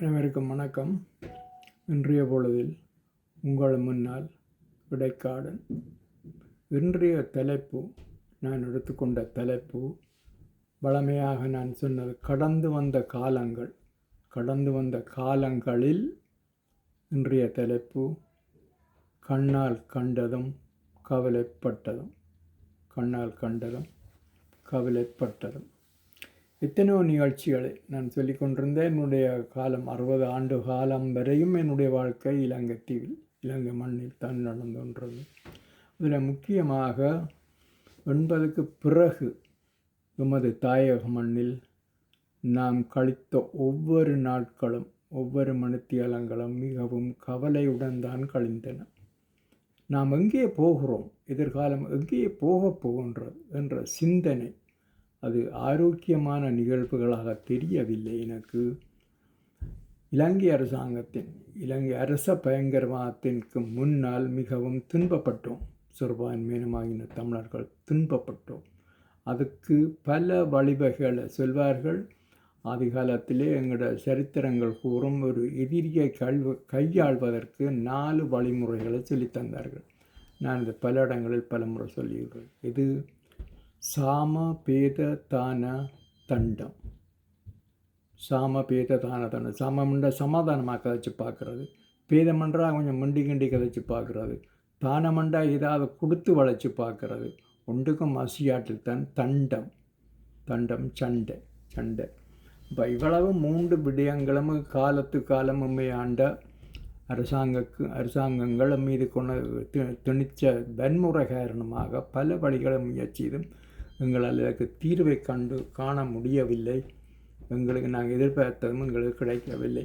அனைவருக்கும் வணக்கம். இன்றைய பொழுதில் உங்கள் முன்னால் இடைக்காடன் இன்றைய தலைப்பு நான் எடுத்துக்கொண்ட தலைப்பு வழமையாக நான் சொன்னது கடந்து வந்த காலங்கள். கடந்து வந்த காலங்களில் இன்றைய தலைப்பு கண்ணால் கண்டதும் கவலைப்பட்டதும். கண்ணால் கண்டதும் கவலைப்பட்டதும். எத்தனையோ நிகழ்ச்சிகளை நான் சொல்லிக் கொண்டிருந்தேன். என்னுடைய காலம் அறுபது ஆண்டு காலம் வரையும் என்னுடைய வாழ்க்கை இலங்கை தீவில் இலங்கை மண்ணில் தான் நடந்து கொண்டது அதில் முக்கியமாக எண்பதுக்கு பிறகு எமது தாயக மண்ணில் நாம் கழித்த ஒவ்வொரு நாட்களும் ஒவ்வொரு மணித்தியாலங்களும் மிகவும் கவலையுடன் தான் கழிந்தன. நாம் எங்கே போகிறோம்? எதிர்காலம் எங்கே போகப் போகின்றது? என்ற சிந்தனை அது ஆரோக்கியமான நிகழ்வுகளாக தெரியவில்லை எனக்கு. இலங்கை அரசாங்கத்தின் இலங்கை அரச பயங்கரவாதத்திற்கு முன்னால் மிகவும் துன்பப்பட்டோம். சிறுபான்மையினமாகின தமிழர்கள் துன்பப்பட்டோம். அதுக்கு பல வழிவகைகளை சொல்வார்கள். ஆதிகாலத்திலே எங்களோட சரித்திரங்கள் கூறும் ஒரு எதிரியை கல்வ கையாள்வதற்கு நாலு வழிமுறைகளை சொல்லித் தந்தார்கள். நான் இந்த பல இடங்களில் பல முறை சொல்லியிருக்கிறேன். இது சாம தான தண்டம் சாம பேத தண்டம் சாமம்ன்ற சமாதானமாக கதைச்சு பார்க்குறது. பேதமன்றா கொஞ்சம் மண்டி கிண்டி கதைச்சு பார்க்குறது. தானமண்டா ஏதாவது கொடுத்து வளைச்சு பார்க்குறது. ஒன்றுக்கும் அசியாட்டில் தான் தண்டம். தண்டம் சண்டை சண்டை. இப்போ இவ்வளவு மூன்று விடயங்களும் காலத்து காலமுமே ஆண்ட அரசாங்கக்கு அரசாங்கங்கள் மீது கொண்டு திணிச்ச வன்முறை காரணமாக பல வழிகளை முயற்சியும் எங்களால் இதற்கு தீர்வை கண்டு காண முடியவில்லை. எங்களுக்கு நாங்கள் எதிர்பார்த்ததும் எங்களுக்கு கிடைக்கவில்லை.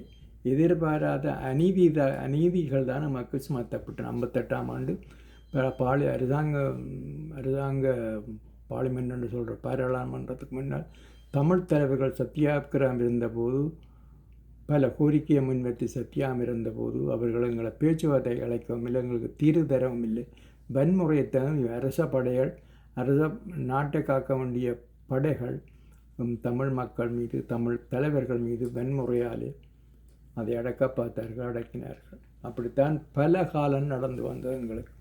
எதிர்பாராத அநீதி அநீதிகள் தான் நமக்கு சுமத்தப்பட்டன. ஐம்பத்தெட்டாம் ஆண்டு பாலி அரசாங்க அரசாங்க பார்லிமெண்ட் என்று சொல்கிற பாராளுமன்றத்துக்கு முன்னால் தமிழ் தலைவர்கள் சத்தியாகிரகம் இருந்தபோது பல கோரிக்கையை முன்வைத்து சத்தியாகம் இருந்தபோது அவர்கள் எங்களை பேச்சுவார்த்தை அழைக்கவும் இல்லை எங்களுக்கு தீர்வு தரவும் இல்லை. வன்முறையத்தான் அரச படைகள் அரச நாட்டை காக்க வேண்டிய படைகள் தமிழ் மக்கள் மீது தமிழ் தலைவர்கள் மீது வன்முறையாலே அதை அடக்க பார்த்தார்கள் அடக்கினார்கள். அப்படித்தான் பல காலம் நடந்து வந்தது எங்களுக்கு.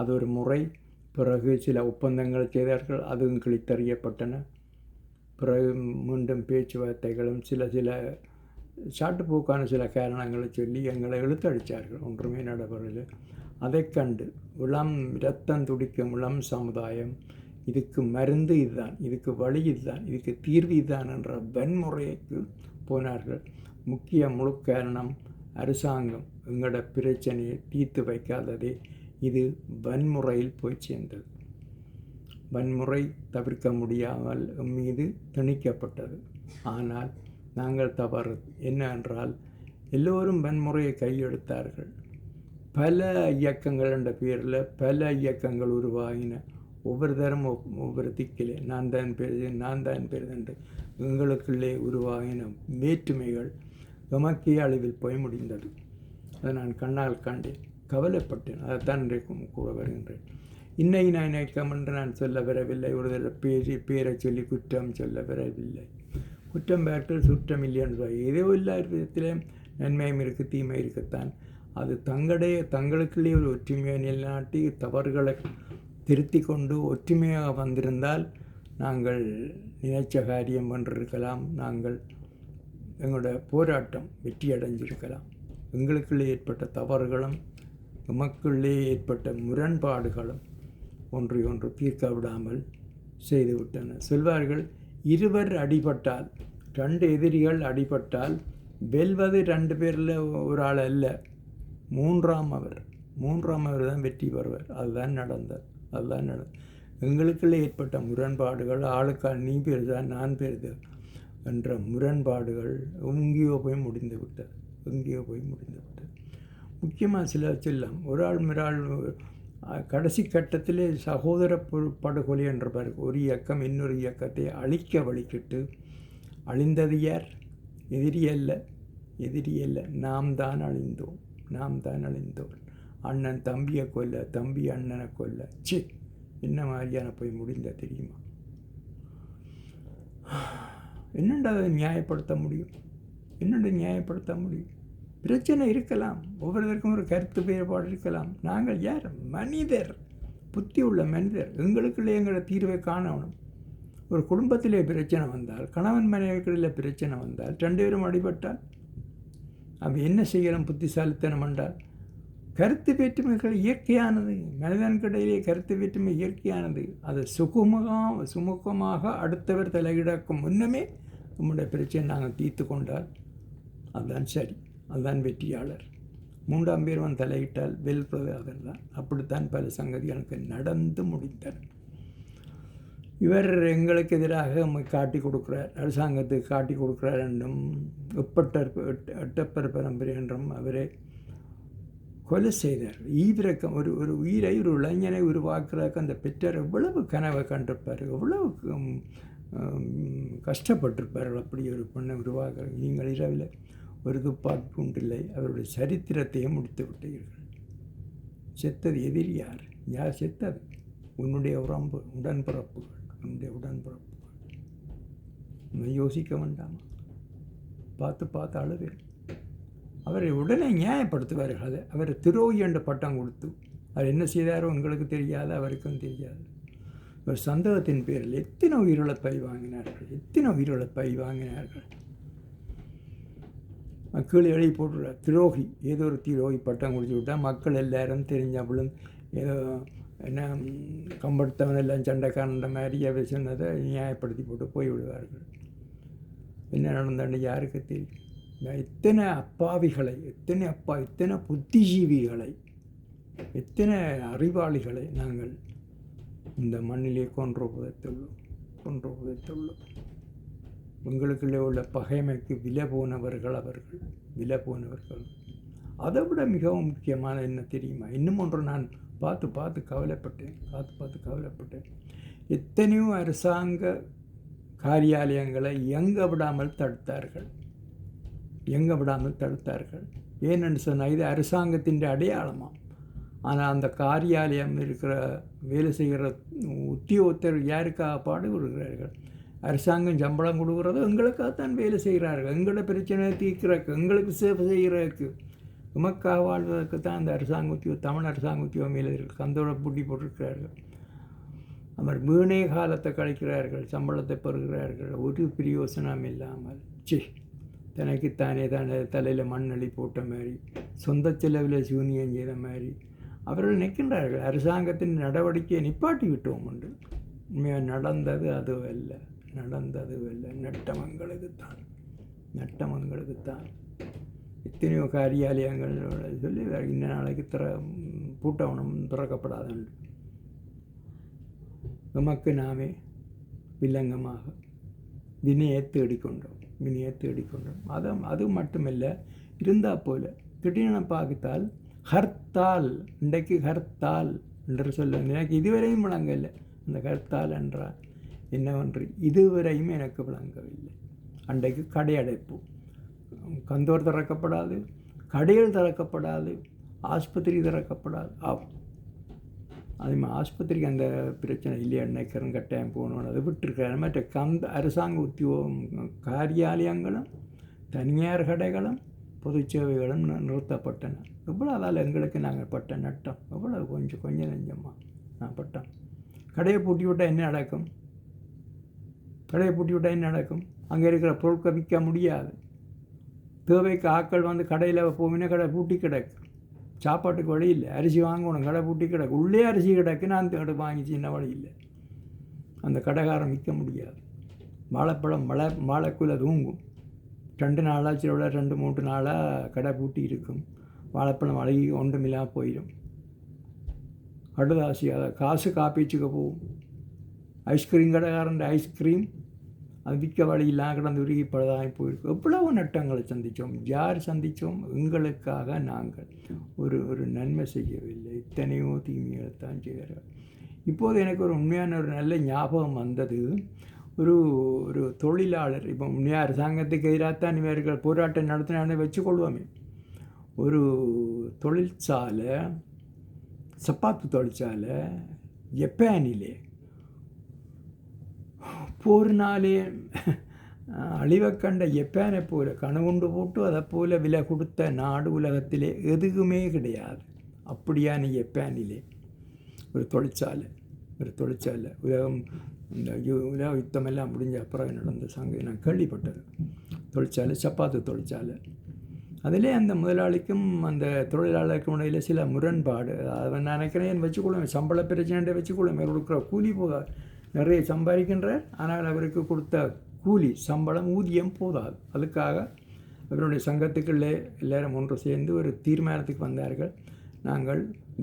அது ஒரு முறை பிறகு சில ஒப்பந்தங்கள் செய்தார்கள் அதுவும் கிழித்தறியப்பட்டன. பிறகு மீண்டும் பேச்சுவார்த்தைகளும் சில சில சாட்டுப்போக்கான சில காரணங்களை சொல்லி எங்களை இழுத்தடித்தார்கள் ஒன்றுமே நடைபெறவில்லை. அதை கண்டு இளம் இரத்தம் துடிக்கும் இளம் சமுதாயம் இதுக்கு மருந்து இதுதான் இதுக்கு வழி இதுதான் இதுக்கு தீர்வு இதுதான் என்ற வன்முறைக்கு போனார்கள். முக்கிய முழு காரணம் அரசாங்கம் எங்களோட பிரச்சனையை தீர்த்து வைக்காததே. இது வன்முறையில் போய் சேர்ந்தது. வன்முறை தவிர்க்க முடியாமல் மீது திணிக்கப்பட்டது. ஆனால் நாங்கள் தவறு. என்ன என்றால் எல்லோரும் வன்முறையை கையெடுத்தார்கள் பல இயக்கங்கள் என்ற பேரில் பல இயக்கங்கள் உருவாகின. ஒவ்வொரு தரம் ஒவ்வொரு திக்கிலே நான் தான் பெரிது நான் தான் பெரிது என்று எங்களுக்குள்ளே உருவாகின வேற்றுமைகள் எமக்கே அளவில் போய் முடிந்தது. அதை நான் கண்ணால் கண்டேன். கவலைப்பட்டேன். அதைத்தான் இன்றைக்கும் கூற வருகின்றேன். இன்னை நான் இணைக்கம் என்று நான் சொல்ல வரவில்லை. ஒரு தடவை பேசி பேரை சொல்லி குற்றம் சொல்ல வரவில்லை. குற்றம் பெயர்கள் சுற்றம் இல்லை என்று ஏதோ இல்லாத விதத்திலே நன்மையும் இருக்குது தீமை இருக்கத்தான். அது தங்களுடைய தங்களுக்குள்ளே ஒரு ஒற்றுமையை நிலைநாட்டி தவறுகளை திருத்தி கொண்டு ஒற்றுமையாக வந்திருந்தால் நாங்கள் நினைச்ச காரியம் பண்ணிருக்கலாம் நாங்கள் எங்களோட போராட்டம் வெற்றி அடைஞ்சிருக்கலாம். எங்களுக்குள்ளே ஏற்பட்ட தவறுகளும் எமக்குள்ளே ஏற்பட்ட முரண்பாடுகளும் ஒன்றை ஒன்று தீர்க்க விடாமல் செய்துவிட்டன சொல்வார்கள் இருவர் அடிபட்டால் ரெண்டு எதிரிகள் அடிபட்டால் வெல்வது ரெண்டு பேரில் ஒரு ஆள் அல்ல. மூன்றாம் அவர் மூன்றாம் அவர் தான் வெற்றி பெறுவர். அதுதான் நடந்தது அதுதான் நடந்தது எங்களுக்குள்ளே ஏற்பட்ட முரண்பாடுகள் ஆளுக்கால் நீ பெருதா நான் பெருதா என்ற முரண்பாடுகள் எங்கேயோ போய் முடிந்து விட்டது. எங்கேயோ போய் முடிந்து விட்டது. முக்கியமாக சில செல்லாம் ஒரு ஆள் மிராள் கடைசி கட்டத்திலே சகோதர படுகொலை என்ற பிறகு ஒரு இயக்கம் இன்னொரு இயக்கத்தை அழிக்க வழிக்கிட்டு அழிந்தது யார்? எதிரி அல்ல எதிரி அல்ல நாம் தான் அழிந்தோம். நாம் தான் அழிந்தோம் அண்ணன் தம்பியை கொல்ல தம்பி அண்ணனை கொல்ல. சி என்ன மாதிரியான போய் முடிந்த தெரியுமா? என்னண்டா அதை நியாயப்படுத்த முடியும்? என்னென்று நியாயப்படுத்த முடியும்? பிரச்சனை இருக்கலாம். ஒவ்வொருத்தருக்கும் ஒரு கருத்து வேறுபாடு இருக்கலாம். நாங்கள் யார்? மனிதர். புத்தி உள்ள மனிதர். எங்களுக்குள்ளே எங்களோட தீர்வை காணணும். ஒரு குடும்பத்திலே பிரச்சனை வந்தால் கணவன் மனைவிகளில் பிரச்சனை வந்தால் ரெண்டு பேரும் அடிபட்டால் அப்போ என்ன செய்யணும் புத்திசாலித்தனம் என்றால் கருத்து வேற்றுமைகள் இயற்கையானது. மனிதன்கிடையே கருத்து வேற்றுமை இயற்கையானது. அது சுகுமுகம் சுமூகமாக அடுத்தவர் தலையிடக்கும் முன்னமே நம்முடைய பிரச்சனை நாங்கள் தீர்த்து கொண்டால் அதுதான் சரி. அதுதான் வெற்றியாளர். மூன்றாம் பேர்வன் தலையிட்டால் தலையிட்டால் அவர் தான் அப்படித்தான் பல சங்கதிகளுக்கு நடந்து முடிந்தன. இவர் எங்களுக்கு எதிராக காட்டி கொடுக்குறார் அரசாங்கத்துக்கு காட்டி கொடுக்குறார் என்றும் ஒப்பட்டர் எட்டப்பர் பரம்பரை என்றும் அவரை கொலை செய்தார். ஈவிரக்கம் ஒரு ஒரு உயிரை ஒரு இளைஞனை உருவாக்குறதுக்கு அந்த பெற்றார் எவ்வளவு கனவை கண்டிருப்பார் எவ்வளவு உம், கஷ்டப்பட்டிருப்பார்கள் அப்படி ஒரு பெண்ணை உருவாக்குற நீங்கள் இரவில் ஒரு துப்பாக்கி குண்டில்லை அவருடைய சரித்திரத்தையே முடித்து விட்டீர்கள். செத்தது எதிரி யார்? யார் செத்தது? உன்னுடைய உடம்பு உடன்பிறப்புகள். உன்னுடைய உடன்பிறப்பு. நம்ம யோசிக்க வேண்டாமா? பார்த்து பார்த்து அழுவேன். அவரை உடனே நியாயப்படுத்துவார்கள். அதை அவர் துரோகி என்ற பட்டம் கொடுத்து அவர் என்ன செய்தாரோ உங்களுக்கு தெரியாது அவருக்கும் தெரியாது. ஒரு சந்தேகத்தின் பேரில் எத்தனை உயிரிழப்பை வாங்கினார்கள்? எத்தனை உயிரிழப்பை வாங்கினார்கள்? மக்கள் எழுதி போட்டுறார் திரோகி ஏதோ ஒரு திரோகி பட்டம் கொடுத்து விட்டால் மக்கள் எல்லாரும் தெரிஞ்சவளும் ஏதோ என்ன கம்படுத்தவன் எல்லாம் சண்டைக்காரன்ற மாதிரி அவர் சொன்னதை நியாயப்படுத்தி போட்டு போய் விடுவார்கள். என்ன நடந்தான்னு யாருக்கு தெரியும்? எத்தனை அப்பாவிகளை எத்தனை அப்பா எத்தனை புத்திஜீவிகளை எத்தனை அறிவாளிகளை நாங்கள் இந்த மண்ணிலே கொன்று புதைத்துள்ளோம் கொன்று புதைத்துள்ளோம். உங்களுக்குள்ளே உள்ள பகைமைக்கு விலை போனவர்கள் அவர்கள் விலை போனவர்கள். அதை விட மிகவும் முக்கியமான என்ன தெரியுமா? இன்னும் ஒன்று நான் பார்த்து பார்த்து கவலைப்பட்டேன் பார்த்து பார்த்து கவலைப்பட்டேன். எத்தனையோ அரசாங்க காரியாலயங்களை எங்க விடாமல் தடுத்தார்கள். எங்க விடாமல் தடுத்தார்கள். ஏனென்று சொன்னால் இது அரசாங்கத்தின் அடையாளமா? ஆனால் அந்த காரியாலயம் இருக்கிற வேலை செய்கிற உத்தியோகத்தர் யாருக்காக பாடுபடுகிறார்கள்? அரசாங்கம் சம்பளம் கொடுக்குறது எங்களுக்காகத்தான் வேலை செய்கிறார்கள். எங்களோட பிரச்சனை தீர்க்கிறக்கு எங்களுக்கு சேவை செய்கிறதுக்கு. உமக்காக வாழ்வதற்கு தான் அந்த அரசாங்க உத்தியோகம் தமிழ் அரசாங்க உத்தியோகம் மேலே இருக்கு கந்தோட பூட்டி போட்டிருக்கிறார்கள். அவர் வீணே காலத்தை கழிக்கிறார்கள் சம்பளத்தை பெறுகிறார்கள். ஒரு பிரயோசனம் இல்லாமல் சி தனக்குத்தானே தானே தலையில் மண்ணளி போட்ட மாதிரி சொந்த செலவில் சூனியம் செய்த மாதிரி. அவர்கள் நிற்கின்றார்கள் அரசாங்கத்தின் நடவடிக்கையை நிப்பாட்டி விட்டோம் உண்டு உண்மையாக நடந்தது அதுவல்ல நடந்தது அல்ல. நட்டமங்களுக்குத்தான் நட்டமங்களுக்குத்தான் எத்தனையோ காரியாலயங்கள் சொல்லி இன்ன நாளைக்கு திற பூட்டவனம் திறக்கப்படாதுண்டு நமக்கு நாமே வில்லங்கமாக வினையை தேடிக்கொண்டோம் வினையை தேடிக்கொண்டோம் அது அது மட்டுமல்ல இருந்தால் போல திடீரென பார்த்தால் ஹர்த்தால் இன்றைக்கு ஹர்த்தால் என்று சொல்ல எனக்கு இதுவரையும் விளங்கவில்லை. அந்த ஹர்த்தால் என்றால் என்னவென்று இதுவரையும் எனக்கு விளங்கவில்லை. அன்றைக்கு கடையடைப்பு. கந்தோர் திறக்கப்படாது கடைகள் திறக்கப்படாது ஆஸ்பத்திரி திறக்கப்படாது. ஆ அதே மாதிரி ஆஸ்பத்திரிக்கு அந்த பிரச்சனை இல்லையா? நினைக்கிறேன் கட்டாயம் போகணும்னு அதை விட்டுருக்காரு. மற்ற கந்த அரசாங்க உத்தியோகம் காரியாலயங்களும் தனியார் கடைகளும் பொது சேவைகளும் நிறுத்தப்பட்டன. எவ்வளோ அதால் எங்களுக்கு நாங்கள் பட்ட நட்டம்? எவ்வளோ கொஞ்சம் கொஞ்சம் நெஞ்சமாக நான் பட்டோம் கடையை பூட்டி விட்டால் என்ன நடக்கும்? கடையை பூட்டி விட்டால் என்ன நடக்கும்? அங்கே இருக்கிற பொருட்கள் விற்க முடியாது. தேவைக்கு ஆக்கள் வந்து கடையில் போவினா கடை பூட்டி கிடக்கு. சாப்பாட்டுக்கு வழி இல்லை. அரிசி வாங்கணும் கடை பூட்டி கிடக்கு. உள்ளே அரிசி கிடக்கு நான் தேடு வாங்கி சின்ன வழி இல்லை. அந்த கடைக்காரன் விற்க முடியாது. வாழைப்பழம் மழை வாழைக்குள்ள தூங்கும் ரெண்டு நாளாக சில ரெண்டு மூன்று நாளாக கடை பூட்டி இருக்கும். வாழைப்பழம் அழகி ஒன்றுமில்லாமல் போயிடும். கடுதாசி அதை காசு காப்பீச்சுக்கு போகும். ஐஸ்கிரீம் கடைக்காரன் ஐஸ்கிரீம் விற்க வழி கடந்து உருகி பழுதாகி போயிருக்கு. எவ்வளவு நட்டங்களை சந்தித்தோம்? யார் சந்தித்தோம்? எங்களுக்காக நாங்கள். ஒரு ஒரு நன்மை செய்யவில்லை. இத்தனையோ தீமைகளை தான் செய்கிறார். இப்போது எனக்கு ஒரு உண்மையான ஒரு நல்ல ஞாபகம் வந்தது. ஒரு ஒரு தொழிலாளர் இப்போ உண்மையாக அரசாங்கத்துக்கு எதிராகத்தான் இவர்கள் போராட்டம் நடத்தினான்னு வச்சுக்கொள்வோமே. ஒரு தொழிற்சாலை சப்பாத்து தொழிற்சாலை ஜப்பானிலே போர்னாலே அழிவை கண்ட ஜப்பானை போல கணுகுண்டு போட்டு அதை போல விலை கொடுத்த நாடு உலகத்திலே எதுவுமே கிடையாது. அப்படியான ஜப்பானிலே ஒரு தொழிற்சாலை ஒரு தொழிற்சாலை. உலகம் இந்த உலக யுத்தமெல்லாம் முடிஞ்ச அப்புறம் நடந்த சங்க நான் கேள்விப்பட்டது. தொழிற்சாலை சப்பாத்து தொழிற்சாலை. அதிலே அந்த முதலாளிக்கும் அந்த தொழிலாளருக்கும் இடையில் சில முரண்பாடு. அதை நான் நினைக்கிறேன் வச்சுக்கொள்ளுவேன் சம்பள பிரச்சனை வச்சுக்கொள்ளுவேன் கொடுக்குற கூலி போக நிறைய சம்பாதிக்கின்றார். ஆனால் அவருக்கு கொடுத்த கூலி சம்பளம் ஊதியம் போதாது. அதுக்காக அவருடைய சங்கத்துக்குள்ளே எல்லாரும் ஒன்று சேர்ந்து ஒரு தீர்மானத்துக்கு வந்தார்கள். நாங்கள்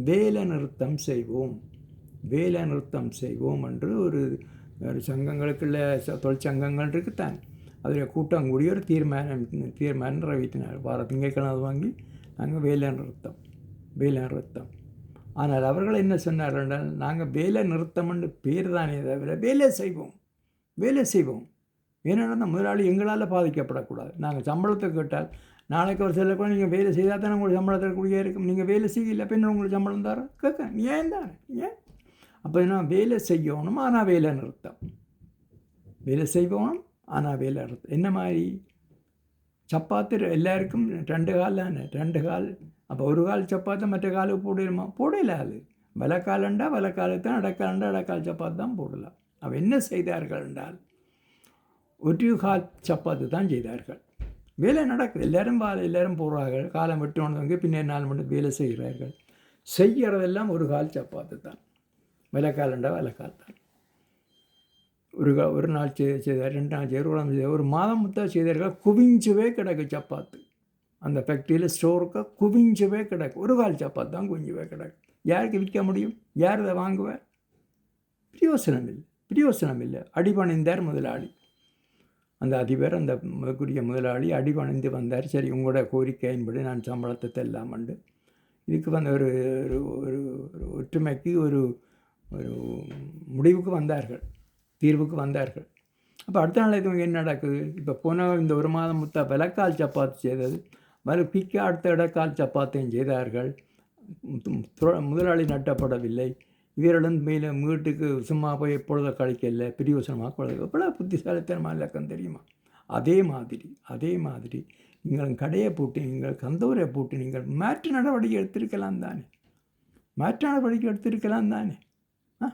வேலை நிறுத்தம் செய்வோம். வேலை நிறுத்தம் செய்வோம் என்று ஒரு ஒரு சங்கங்களுக்குள்ள தொழிற்சங்கங்கள் இருக்குத்தான். அதில் கூட்டம் கூடிய ஒரு தீர்மானம் தீர்மானம் நிறைவேற்றினார். வார திங்கட்கிழமை வாங்கி நாங்கள் வேலை நிறுத்தம் வேலை நிறுத்தம். ஆனால் அவர்கள் என்ன சொன்னார்கள் என்றால் நாங்கள் வேலை நிறுத்தம்னு பேர் தானே தவிர வேலை செய்வோம் வேலை செய்வோம். ஏன்னா அந்த முதலாளி எங்களால் பாதிக்கப்படக்கூடாது. நாங்கள் சம்பளத்தை கேட்டால் நாளைக்கு ஒரு சில கூட நீங்கள் வேலை செய்தால் தானே உங்களுக்கு சம்பளத்தில் கூடிய இருக்கும். நீங்கள் வேலை செய்யல பின்ன உங்களுக்கு சம்பளம் தர கேட்க நீ ஏன் தானே ஏன்? அப்போ நான் வேலை செய்யணும் ஆனால் வேலை நிறுத்தம். வேலை செய்வோம் ஆனால் வேலை நிறுத்தம். என்ன மாதிரி? சப்பாத்து எல்லாருக்கும் ரெண்டு கால் தானே? ரெண்டு கால் அப்போ ஒரு கால் சப்பாத்தி மற்ற காலுக்கு போடணுமா போடல அது. வலக்காலண்டா வலக்காலத்தான் அடக்காலண்டா அடக்கால் சப்பாத்தி தான் போடலாம் அவள் என்ன செய்தார்கள் என்றால் ஒரு கால் சப்பாத்து தான் செய்தார்கள். வேலை நடக்குது. எல்லாரும் பால் எல்லாரும் போடுறார்கள். காலம் விட்டு வந்தவங்க பின்னே நாலு மணிக்கு வேலை செய்கிறார்கள். செய்கிறதெல்லாம் ஒரு கால் சப்பாத்து தான். விலைக்காலண்டா விலைக்கால் தான். ஒரு கா ஒரு நாள் செய்தார் ரெண்டு நாள் செய்தார் ஒரு மாதம் முத்தா செய்தார்கள். குவிஞ்சுவே கிடக்கு சப்பாத்து. அந்த ஃபேக்ட்ரியில் ஸ்டோருக்கு குவிஞ்சவே கிடக்கு. ஒரு கால் சப்பாத்து தான் குவிஞ்சவே கிடக்கு. யாருக்கு விற்க முடியும்? யார் இதை வாங்குவேன் பிரியோசனம் இல்லை. பிரியோசனம் இல்லை. அடிபணிந்தார் முதலாளி. அந்த அதிபர் அந்த முதற்குரிய முதலாளி அடிபணிந்து வந்தார். சரி உங்களோட கோரிக்கையின்படி நான் சம்பளத்தை தெல்லாமண்டு இதுக்கு வந்து ஒரு ஒரு ஒரு ஒற்றுமைக்கு ஒரு ஒரு முடிவுக்கு வந்தார்கள். தீர்வுக்கு வந்தார்கள். அப்போ அடுத்த நாள் இது என்ன நடக்குது? இப்போ போன இந்த ஒரு மாதம் முத்தா விலக்கால் சப்பாத்தி செய்தது. மறுபிக்க அடுத்த இடக்கால் சப்பாத்தையும் செய்தார்கள். முதலாளி நட்டப்படவில்லை. இவர்களும் மேலே வீட்டுக்கு சும்மா போய் எப்பொழுது கழிக்கல பிரியோசனமாக குழந்தை எவ்வளோ புத்திசாலித்தனமாக இலக்கம் தெரியுமா? அதே மாதிரி அதே மாதிரி நீங்கள் கடையை போட்டு நீங்கள் கந்தூரை போட்டு நீங்கள் மாற்று நடவடிக்கை எடுத்திருக்கலாம் தானே? மாற்று நடவடிக்கை எடுத்திருக்கலாம் தானே? ஆ?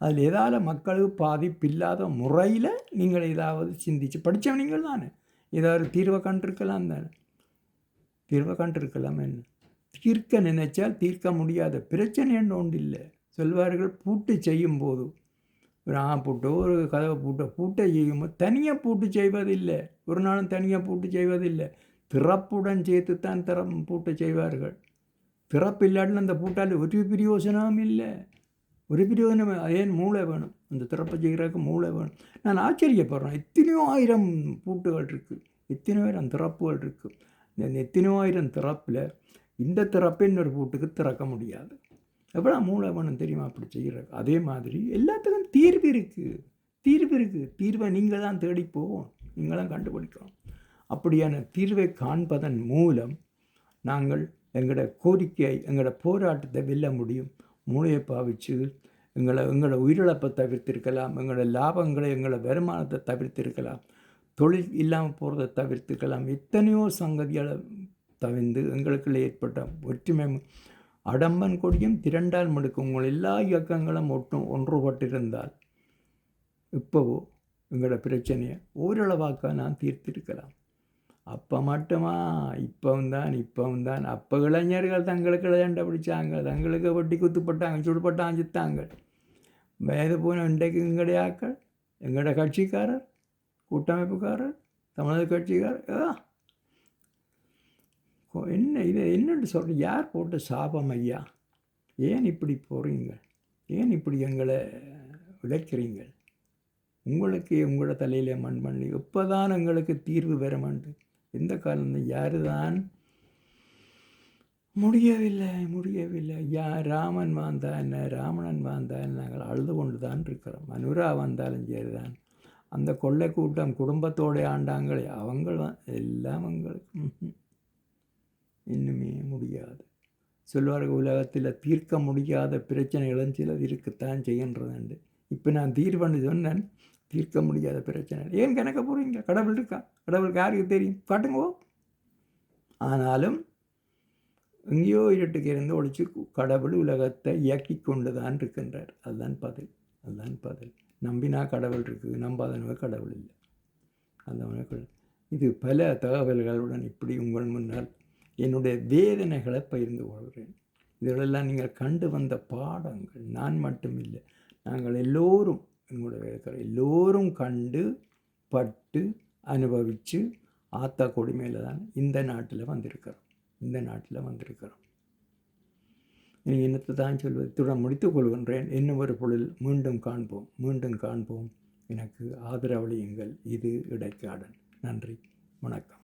அதில் ஏதாவது மக்களுக்கு பாதிப்பில்லாத முறையில் நீங்கள் ஏதாவது சிந்தித்து படித்தவன் நீங்கள் தானே. ஏதாவது தீர்வை கண்டிருக்கலாம் தானே. தீர்வை கண்டிருக்கலாம் என்ன தீர்க்க நினைச்சால் தீர்க்க முடியாத பிரச்சனை என்ன ஒன்று இல்லை சொல்வார்கள் பூட்டு செய்யும் போது. ஒரு ஆ பூட்டோ ஒரு கதவை பூட்டோ பூட்டை செய்யும்போது தனியாக பூட்டு செய்வதில்லை. ஒரு நாளும் தனியாக பூட்டு செய்வதில்லை. திறப்புடன் சேர்த்து தான் திற பூட்டை செய்வார்கள். திறப்பு இல்லாட்டினா அந்த பூட்டால் ஒரு பிரயோசனமும் இல்லை. ஒரு பிரயோஜனம் ஏன் மூளை வேணும். அந்த திறப்பை செய்கிறதுக்கு மூளை வேணும். நான் ஆச்சரியப்படுறேன். எத்தனையோ ஆயிரம் பூட்டுகள் இருக்குது எத்தனையோ ஆயிரம் திறப்புகள் இருக்குது இந்த எத்தனையோ ஆயிரம் திறப்பில் இந்த திறப்பை இன்னொரு வீட்டுக்கு திறக்க முடியாது. எவ்வளோ மூளை தெரியுமா அப்படி செய்கிற அதே மாதிரி எல்லாத்துக்கும் தீர்வு இருக்குது தீர்வு இருக்குது தீர்வை நீங்கள் தான் தேடி போவோம். நீங்கள் தான் கண்டுபிடிக்கணும். அப்படியான தீர்வை காண்பதன் மூலம் நாங்கள் எங்களோட கோரிக்கையை எங்களோட போராட்டத்தை வெல்ல முடியும். மூளையை பாவிச்சு எங்களை எங்களோட உயிரிழப்பை தவிர்த்திருக்கலாம். எங்களோட லாபங்களை எங்களோட வருமானத்தை தவிர்த்திருக்கலாம். தொழில் இல்லாமல் போகிறத தவிர்த்துக்கலாம். எத்தனையோ சங்கதிகளை தவிர்ந்து எங்களுக்குள்ளே ஏற்பட்ட ஒற்றுமை அடம்பன் கொடியும் திரண்டால் முடுக்கும். உங்கள் எல்லா இயக்கங்களும் ஒட்டும் ஒன்றுபட்டிருந்தால் இப்போவோ எங்களோட பிரச்சனையை ஓரளவாக நான் தீர்த்திருக்கலாம். அப்போ மட்டுமா இப்பவும் தான் இப்பவும் தான். அப்போ இளைஞர்கள் தங்களுக்கு சண்டை பிடிச்சாங்க. தங்களுக்கு வட்டி குத்துப்பட்டாங்க சுடுபட்டாங்க சித்தாங்க வயது போன இன்றைக்கு எங்களுடைய ஆக்கள் எங்களோட கட்சிக்காரர் கூட்டமைப்புக்காரர் தமிழக கட்சிக்காரர் ஆ என்ன இது என்னென்று சொல்ற யார் போட்ட சாபம் ஐயா? ஏன் இப்படி போகிறீங்க ஏன் இப்படி எங்களை உழைக்கிறீங்க உங்களுக்கு உங்களோட தலையில் மண் பண்ணி எப்போதான் எங்களுக்கு தீர்வு பெறமாண்டு இந்த காலம் யார் தான் முடியவில்லை முடியவில்லை. யா ராமன் வாழ்ந்தா என்ன? ராவணன் வாழ்ந்தா என்ன நாங்கள் அழுது கொண்டு தான் இருக்கிறோம். மனுரா வந்தாலும் சரிதான். அந்த கொள்ளை கூட்டம் குடும்பத்தோடு ஆண்டாங்களே அவங்களும் எல்லாம் அவங்களுக்கு இன்னுமே முடியாது. சொல்வார்கள் உலகத்தில் தீர்க்க முடியாத பிரச்சனைகளும் சிலது இருக்கத்தான் செய்கின்றதுண்டு இப்போ நான் தீர்வுன்னு சொன்னேன் தீர்க்க முடியாத பிரச்சனை ஏன் கணக்க போகிறீங்க கடவுள் இருக்கா? கடவுளுக்கு யாருக்கு தெரியும்? காட்டுங்கோ. ஆனாலும் எங்கேயோ இருட்டுக்கு இருந்து ஒழிச்சு கடவுள் உலகத்தை இயக்கி கொண்டு தான் இருக்கின்றார். அதுதான் பதில். அதுதான் பதில். நம்பினா கடவுள் இருக்குது நம்பாதனவ கடவுள் இல்லை. அந்த இது பல தகவல்களுடன் இப்படி உங்கள் முன்னால் என்னுடைய வேதனைகளை பகிர்ந்து கொள்கிறேன். இதிலெல்லாம் நீங்கள் கண்டு வந்த பாடங்கள். நான் மட்டும் இல்லை. நாங்கள் எல்லோரும் எங்களுடைய இருக்கிற எல்லோரும் கண்டு பட்டு அனுபவித்து ஆத்தா கொடுமையில் தான் இந்த நாட்டில் வந்திருக்கிறோம். இந்த நாட்டில் வந்திருக்கிறோம். நீ என்னத்தை தான் சொல்வது? இத்துடன் முடித்துக் கொள்கின்றேன். இன்னும் ஒரு பொருள் மீண்டும் காண்போம். மீண்டும் காண்போம். எனக்கு ஆதரவளியுங்கள். இது இடைக்காடன். நன்றி. வணக்கம்.